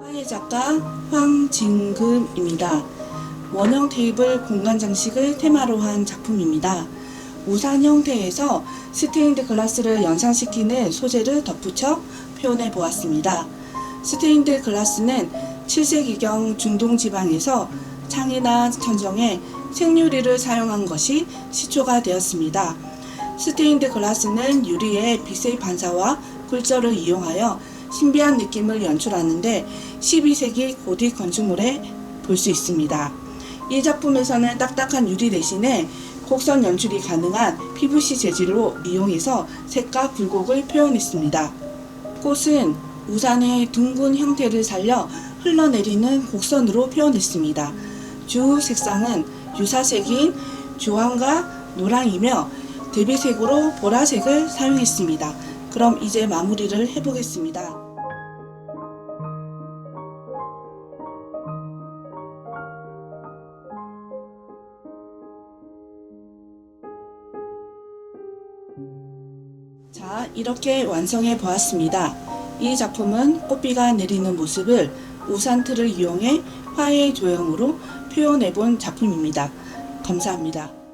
화해 작가 황진금입니다. 원형 테이블 공간 장식을 테마로 한 작품입니다. 우산 형태에서 스테인드 글라스를 연상시키는 소재를 덧붙여 표현해 보았습니다. 스테인드 글라스는 7세기경 중동 지방에서 창이나 천정에 생유리를 사용한 것이 시초가 되었습니다. 스테인드 글라스는 유리의 빛의 반사와 굴절을 이용하여 신비한 느낌을 연출하는데 12세기 고딕 건축물에 볼 수 있습니다. 이 작품에서는 딱딱한 유리 대신에 곡선 연출이 가능한 PVC 재질로 이용해서 색과 굴곡을 표현했습니다. 꽃은 우산의 둥근 형태를 살려 흘러내리는 곡선으로 표현했습니다. 주 색상은 유사색인 주황과 노랑이며 대비색으로 보라색을 사용했습니다. 그럼 이제 마무리를 해보겠습니다. 자, 이렇게 완성해 보았습니다. 이 작품은 꽃비가 내리는 모습을 우산 틀을 이용해 화해 조형으로 표현해 본 작품입니다. 감사합니다.